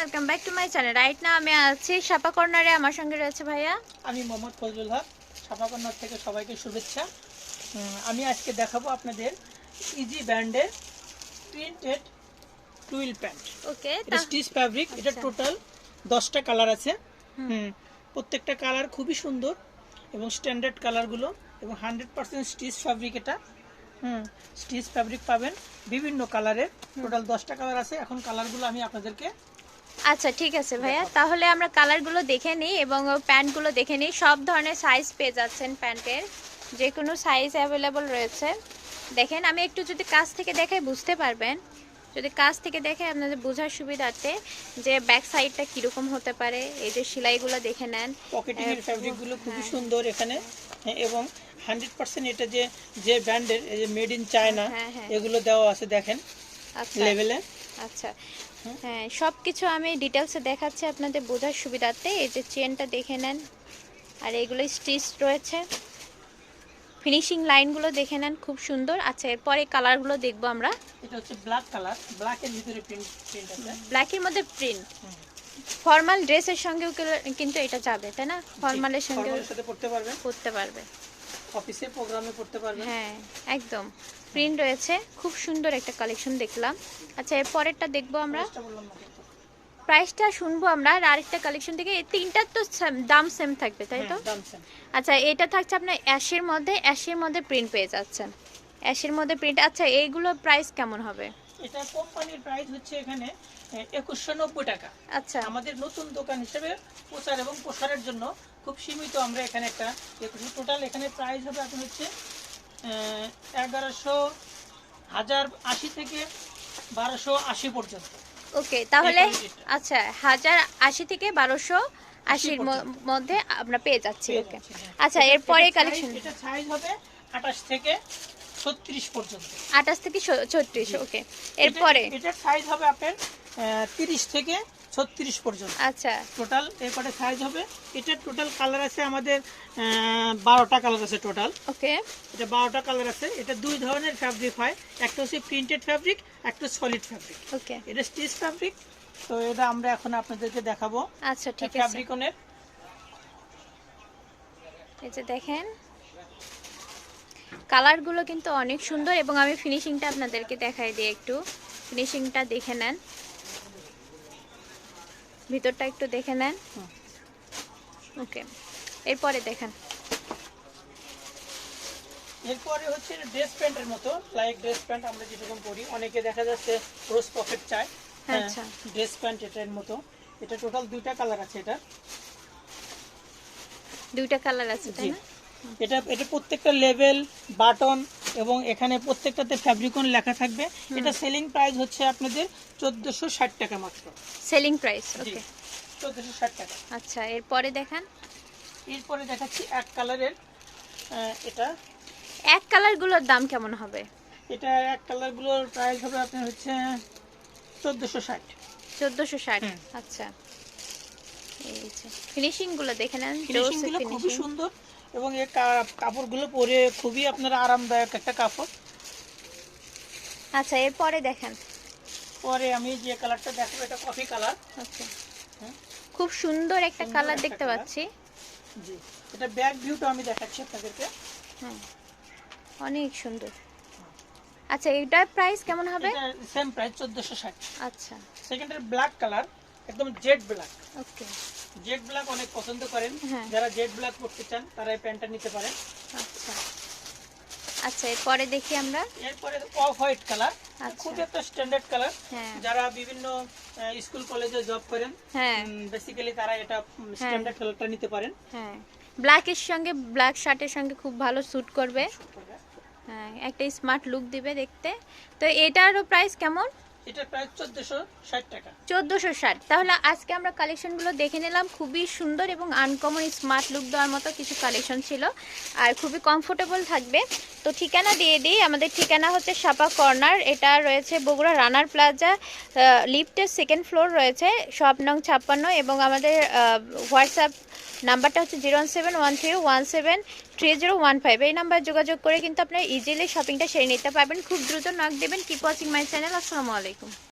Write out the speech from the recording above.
Welcome back to my channel right না আমি আছি সাপা কর্নারে আমার সঙ্গে রয়েছে ভাইয়া। আমি মোহাম্মদ ফজলুল হক ছাপাকন্যার থেকে সবাইকে শুভেচ্ছা। আমি আজকে দেখাবো আপনাদের ইজি ব্র্যান্ডের প্রিন্টেড টুইল প্যান্ট ওকে এটা স্টিচ ফ্যাব্রিক এটা আচ্ছা। টোটাল দশটা কালার আছে। হুম। প্রত্যেকটা কালার খুবই সুন্দর এবং স্ট্যান্ডার্ড কালারগুলো এবং হান্ড্রেড পার্সেন্ট স্টিচ ফ্যাব্রিক এটা। হুম স্টিচ ফ্যাব্রিক পাবেন বিভিন্ন কালারের টোটাল দশটা কালার আছে। এখন কালারগুলো আমি আপনাদেরকে আচ্ছা ঠিক আছে ভাইয়া। তাহলে আমরা কালারগুলো দেখে নিই এবং প্যান্টগুলো দেখে নিই। সব ধরনের সাইজ পেয়ে যাচ্ছেন প্যান্টের। যে কোনো সাইজ অ্যাভেলেবল রয়েছে। দেখেন আমি একটু যদি কাছ থেকে দেখে বুঝতে পারবেন। যদি কাছ থেকে দেখে আপনাদের বোঝার সুবিধার্থে যে ব্যাক সাইডটা কীরকম হতে পারে এই যে সেলাইগুলো দেখে নেন। পকেটিং এর এ, ফ্যাব্রিকগুলো খুবই হ্যাঁ। সুন্দর এখানে। হ্যাঁ, এবং হান্ড্রেড পার্সেন্ট এটা যে যে ব্র্যান্ডের এই যে মেড ইন চায়না। এগুলো দেওয়া আছে দেখেন আচ্ছা। লেভেলে আচ্ছা। হ্যাঁ সব কিছু আমি ডিটেলসে দেখাচ্ছি আপনাদের বোঝার সুবিধার্থে। এই যে চেনটা দেখে নেন। আর এগুলো স্টিচ রয়েছে। ফিনিশিং লাইনগুলো দেখে নেন খুব সুন্দর। আচ্ছা এরপরে কালারগুলো দেখব আমরা। এটা হচ্ছে ব্ল্যাক কালার ব্ল্যাকের ভিতরে প্রিন্ট প্রিন্ট আছে। ব্ল্যাকের মধ্যে প্রিন্ট। ফর্মাল ড্রেসের সঙ্গেও কিন্তু এটা যাবে তাই না? ফর্মালের সঙ্গে ফর্মালের সাথে পড়তে পারবে। অফিসে প্রোগ্রামে পড়তে পারবেন। হ্যাঁ একদম। প্রিন্ট রয়েছে। খুব সুন্দর একটা কালেকশন দেখলাম। আচ্ছা এর পরেরটা দেখব আমরা। প্রাইসটা শুনব আমরা। আর আরেকটা কালেকশন থেকে এই তিনটার তো দাম সেম থাকবে তাই তো? হ্যাঁ। আচ্ছা এটা থাকছে আপনার অ্যাশের মধ্যে। অ্যাশের মধ্যে প্রিন্ট পেয়ে যাচ্ছেন। অ্যাশের মধ্যে প্রিন্ট আচ্ছা এইগুলো প্রাইস কেমন হবে? এটা কোম্পানির প্রাইস হচ্ছে এখানে একুশশো নব্বই টাকা। আচ্ছা। আমাদের নতুন দোকান হিসেবে প্রচার এবং প্রসারের জন্য খুব সীমিত আমরা এখানে একটা টোটাল এখানে প্রাইস হবে এখন হচ্ছে এগারোশো হাজার আশি থেকে বারোশো আশি পর্যন্ত। ওকে তাহলে আচ্ছা হাজার আশি থেকে বারোশো আশির মধ্যে আমরা পেয়ে যাচ্ছি ওকে। হ্যাঁ। আচ্ছা এরপরে কালেকশন এটা সাইজ হবে আঠাশ থেকে ছত্রিশ পর্যন্ত। আঠাশ থেকে ছত্রিশ ওকে। এরপরে? এটা- সাইজ হবে আপনার তিরিশ থেকে ছত্রিশ পর্যন্ত। আচ্ছা। টোটাল এরপরে সাইজ হবে এটার টোটাল কালার আছে আমাদের বারোটা কালার আছে টোটাল ওকে। এটা বারোটা কালার আছে এটা দুই ধরনের ফ্যাব্রিক হয়। একটা হচ্ছে প্রিন্টেড ফ্যাব্রিক একটা সলিড ফ্যাব্রিক ওকে। এটা স্টিচ ফ্যাব্রিক তো এটা আমরা এখন আপনাদেরকে দেখাবো। আচ্ছা ঠিক আছে। ফ্যাব্রিকনের এই যে দেখেন কালারগুলো কিন্তু অনেক সুন্দর এবং আমি ফিনিশিংটা আপনাদেরকে দেখাই দিই একটু। ফিনিশিংটা দেখে নেন। ভিতরটা একটু দেখে নেন। ওকে এরপরে দেখেন। এরপরে হচ্ছে ড্রেস প্যান্টের মতো লাইক ড্রেস প্যান্ট আমরা যেরকম পরি অনেকে দেখা যাচ্ছে রোজ পকেট চায়। আচ্ছা। ড্রেস প্যান্ট এটার মতো। এটা টোটাল দুইটা কালার আছে এটা। দুইটা কালার আছে তাই না? এটা এটা প্রত্যেকটা লেভেল বাটন এবং এখানে প্রত্যেকটাতে ফ্যাব্রিকন লেখা থাকবে। এটা সেলিং প্রাইস হচ্ছে আপনাদের চোদ্দোশো ষাট টাকা মাত্র। সেলিং প্রাইস ওকে চোদ্দোশো ষাট টাকা। আচ্ছা এরপরে দেখান। এরপরে দেখাচ্ছি এক কালারের এটা। এক কালারগুলোর দাম কেমন হবে? এটা এক কালারগুলোর প্রাইস হবে আপনার হচ্ছে চোদ্দোশো ষাট। চোদ্দোশো ষাট আচ্ছা। দেখে নেন খুবই সুন্দর এবং এই কাপড়গুলো পরে খুবই আপনার আরামদায়ক একটা কাপড়। আচ্ছা এরপরে দেখেন। পরে আমি যে কালারটা দেখাবো এটা কফি কালার ওকে হ্যাঁ। খুব সুন্দর একটা কালার দেখতে পাচ্ছি। জি এটা ব্যাক ভিউটা আমি দেখাচ্ছি আপনাদেরকে। হ্যাঁ অনেক সুন্দর। আচ্ছা এটার প্রাইস কেমন হবে? সেম প্রাইস চোদ্দোশো ষাট। আচ্ছা। সেকেন্ডের ব্ল্যাক কালার একদম jet black okay jet black অনেক পছন্দ করেন। হ্যাঁ। যারা জেড ব্ল্যাক পড়তে চান তারা এই প্যান্টটা নিতে পারেন। আচ্ছা। আচ্ছা এরপরে দেখি আমরা। এরপরে অফ হোয়াইট কালার। খুব একটা স্ট্যান্ডার্ড কালার যারা বিভিন্ন স্কুল কলেজে জব করেন হ্যাঁ। বেসিক্যালি তারা এটা স্ট্যান্ডার্ড কালারটা নিতে পারেন। হ্যাঁ। ব্ল্যাকের সঙ্গে ব্ল্যাক শার্টের সঙ্গে খুব ভালো স্যুট করবে। হ্যাঁ একটা স্মার্ট লুক দিবে দেখতে। তো এটারও প্রাইস কেমন? এটা প্রায় তাহলে আজকে আমরা কালেকশনগুলো দেখে নিলাম। খুবই সুন্দর এবং আনকমন স্মার্ট লুক দেওয়ার মতো কিছু কালেকশন ছিল। আর খুবই কমফোর্টেবল থাকবে। তো ঠিকানা দিয়ে আমাদের ঠিকানা হচ্ছে কর্নার। এটা রয়েছে বগুড়া রানার প্লাজা। লিফটের সেকেন্ড ফ্লোর রয়েছে। শপ নং ছাপ্পান্ন এবং আমাদের হোয়াটসঅ্যাপ নাম্বারটা হচ্ছে zero seven one three one seven three zero one five এই নাম্বার যোগাযোগ করে কিন্তু আপনারা ইজিলি শপিংটা সেরে নিতে পারবেন। খুব দ্রুত নক দেবেন। কিপ ওয়াচিং মাই চ্যানেল আসসালামু আলাইকুম।